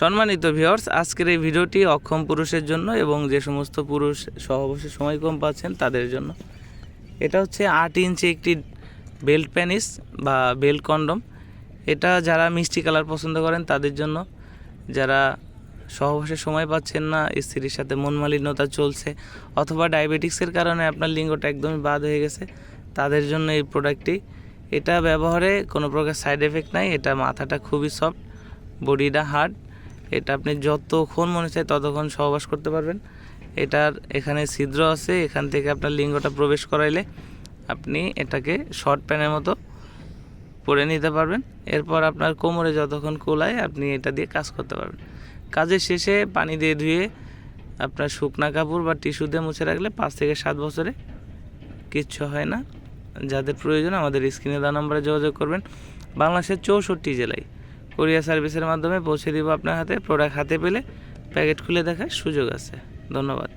সম্মানিত ভিউয়ার্স, আজকের এই ভিডিওটি অক্ষম পুরুষের জন্য এবং যে সমস্ত পুরুষ সহবাসে সময় কম পাচ্ছেন তাদের জন্য। এটা হচ্ছে আট ইঞ্চি একটি বেল্ট প্যানিস বা বেল্ট কন্ডম। এটা যারা মিষ্টি কালার পছন্দ করেন তাদের জন্য। যারা সহবাসে সময় পাচ্ছেন না, স্ত্রীর সাথে মন মালিন্যতা চলছে অথবা ডায়াবেটিক্সের কারণে আপনার লিঙ্গটা একদমই বাদ হয়ে গেছে, তাদের জন্য এই প্রোডাক্টটি। এটা ব্যবহারে কোনো প্রকার সাইড এফেক্ট নাই, এটা মাথাটা খুবই সফট, বডিটা হার্ড। এটা আপনি যতক্ষণ মনে চায় ততক্ষণ সহবাস করতে পারবেন। এটার এখানে ছিদ্র আছে, এখান থেকে আপনার লিঙ্গটা প্রবেশ করাইলে আপনি এটাকে শর্ট প্যানের মতো পরে নিতে পারবেন। এরপর আপনার কোমরে যতক্ষণ কোলায় আপনি এটা দিয়ে কাজ করতে পারবেন। কাজের শেষে পানি দিয়ে ধুয়ে আপনার শুকনা কাপড় বা টিস্যু দিয়ে মুছে রাখলে পাঁচ থেকে সাত বছরে কিচ্ছু হয় না। যাদের প্রয়োজন আমাদের স্ক্রিনে দেওয়া নম্বরে যোগাযোগ করবেন। বাংলাদেশের চৌষট্টি জেলায় কোরিয়ার সার্ভিসের মাধ্যমে পৌঁছে দিব আপনার হাতে প্রোডাক্ট হাতে পেলে, প্যাকেট খুলে দেখার সুযোগ আছে। ধন্যবাদ।